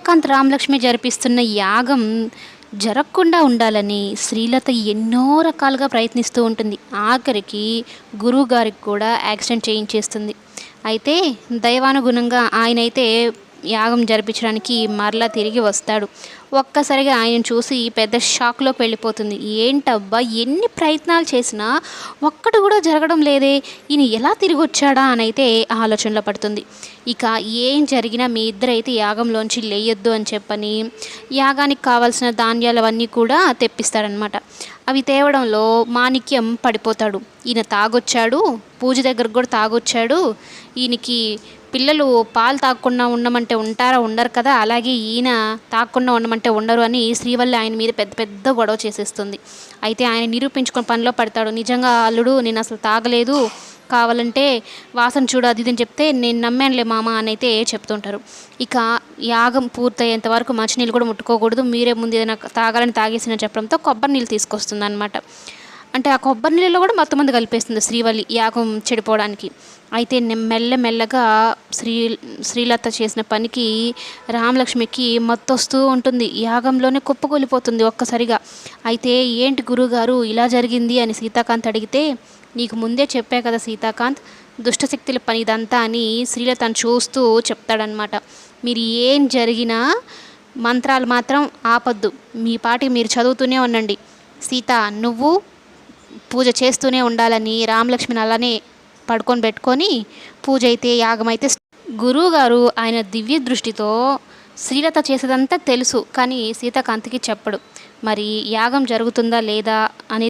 సీతాకాంత్ రామలక్ష్మి జరిపిస్తున్న యాగం జరగకుండా ఉండాలని శ్రీలత ఎన్నో రకాలుగా ప్రయత్నిస్తూ ఉంటుంది. ఆఖరికి గురువు గారికి కూడా యాక్సిడెంట్ చేయించేస్తుంది. అయితే దైవానుగుణంగా ఆయనైతే యాగం జరిపించడానికి మరలా తిరిగి వస్తాడు. ఒక్కసారిగా ఆయన చూసి పెద్ద షాక్లోకి వెళ్ళిపోతుంది. ఏంటబ్బా ఎన్ని ప్రయత్నాలు చేసినా ఒక్కటి కూడా జరగడం లేదే. ఈయన ఎలా తిరిగి వచ్చాడా అని అయితే ఆలోచనలో పడుతుంది. ఇక ఏం జరిగినా మీ ఇద్దరైతే యాగంలోంచి లేయొద్దు అని చెప్పని యాగానికి కావాల్సిన ధాన్యాలు అవన్నీ కూడా తెప్పిస్తాడనమాట అవి తేవడంలో మాణిక్యం పడిపోతాడు. ఈయన తాగొచ్చాడు పూజ దగ్గరకు కూడా తాగొచ్చాడు. ఈయనకి పిల్లలు పాలు తాగకుండా ఉండమంటే ఉంటారా ఉండరు కదా. అలాగే ఈయన తాగకుండా ఉండమంటే ఉండరు అని శ్రీవల్లి ఆయన మీద పెద్ద పెద్ద గొడవ చేసేస్తుంది. అయితే ఆయన నిరూపించుకుని పనిలో పడతాడు. నిజంగా అల్లుడు నేను అసలు తాగలేదు కావాలంటే వాసన చూడు అది ఇది అని చెప్తే నేను నమ్మానులే మామ అని అయితే చెప్తుంటారు. ఇక యాగం పూర్తయ్యేంత వరకు మంచినీళ్ళు కూడా ముట్టుకోకూడదు. మీరే ముందు ఏదైనా తాగాలని తాగేసిన చెప్పడంతో కొబ్బరి నీళ్ళు తీసుకొస్తుంది అనమాట అంటే ఆ కొబ్బరి నీళ్ళలో కూడా మొత్తం మంది కలిపేస్తుంది శ్రీవల్లి యాగం చెడిపోవడానికి. అయితే మెల్ల మెల్లగా శ్రీ శ్రీలత చేసిన పనికి రామలక్ష్మికి మత్తొస్తూ ఉంటుంది. యాగంలోనే కుప్పకూలిపోతుంది ఒక్కసారిగా. అయితే ఏంటి గురుగారు ఇలా జరిగింది అని సీతాకాంత్ అడిగితే నీకు ముందే చెప్పా కదా సీతాకాంత్ దుష్టశక్తుల పని ఇదంతా అని శ్రీలతను చూస్తూ చెప్తాడనమాట మీరు ఏం జరిగినా మంత్రాలు మాత్రం ఆపద్దు. మీ పాటి మీరు చదువుతూనే ఉండండి. సీత నువ్వు పూజ చేస్తూనే ఉండాలని రామలక్ష్మిని అలానే పడుకొని పెట్టుకొని పూజ అయితే యాగం అయితే గురువు గారు ఆయన దివ్య దృష్టితో శ్రీలత చేసేదంతా తెలుసు కానీ సీతాకాంత్కి చెప్పడు. మరి యాగం జరుగుతుందా లేదా అని